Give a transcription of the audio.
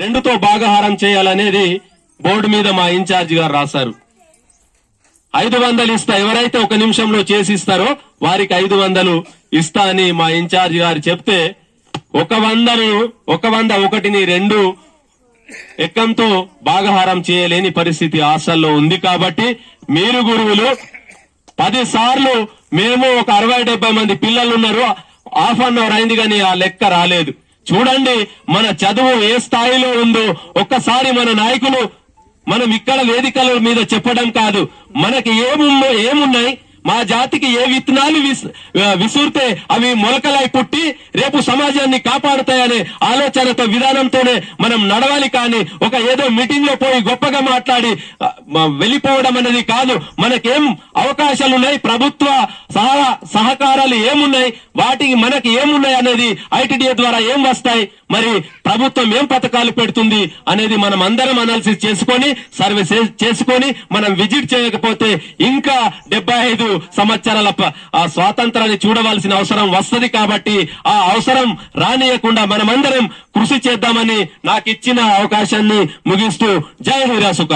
రెండుతో భాగహారం చేయాలనేది బోర్డు మీద మా ఇన్ఛార్జ్ గారు రాశారు. ఐదు వందలు ఇస్తా ఎవరైతే ఒక నిమిషంలో చేసి ఇస్తారో వారికి ఐదు వందలు ఇస్తా అని మా ఇన్ఛార్జ్ గారు చెప్తే ఒక వందను ఒక వంద ఒకటిని రెండు ఎక్కంతో భాగహారం చేయలేని పరిస్థితి ఆశల్లో ఉంది కాబట్టి మీరు గురువులు పది సార్లు మేము ఒక అరవై డెబ్బై మంది పిల్లలు ఉన్నారు హాఫ్ అన్ అవర్ అయింది కానీ ఆ లెక్క రాలేదు. చూడండి మన చదువు ఏ స్థాయిలో ఉందో. ఒక్కసారి మన నాయకులు మనం ఇక్కడ వేదికల మీద చెప్పడం కాదు. మనకి ఏముందో ఏమున్నాయి? మా జాతికి ఏ విత్తనాలు విస్- విసురితే అవి మొలకలై పుట్టి రేపు సమాజాన్ని కాపాడుతాయనే ఆలోచనతో విధానంతోనే మనం నడవాలి కానీ ఒక ఏదో మీటింగ్లో పోయి గొప్పగా మాట్లాడి వెళ్ళిపోవడం అనేది కాదు. మనకేం అవకాశాలు ఉన్నాయి ప్రభుత్వ సహ సహకారాలు ఏమున్నాయి? వాటికి మనకి ఏమున్నాయి అనేది ఐటీడీఏ ద్వారా ఏం వస్తాయి? మరి ప్రభుత్వం ఏం పథకాలు పెడుతుంది అనేది మనం అందరం అనాలిసిస్ చేసుకొని సర్వే చేసుకొని మనం విజిట్ చేయకపోతే ఇంకా డెబ్బై ఐదు సంవత్సరాల ఆ స్వాతంత్రాన్ని చూడవలసిన అవసరం వస్తది కాబట్టి ఆ అవసరం రానియకుండా మనమందరం కృషి చేద్దామని నాకు ఇచ్చిన అవకాశాన్ని ముగిస్తూ జై హీరాసుక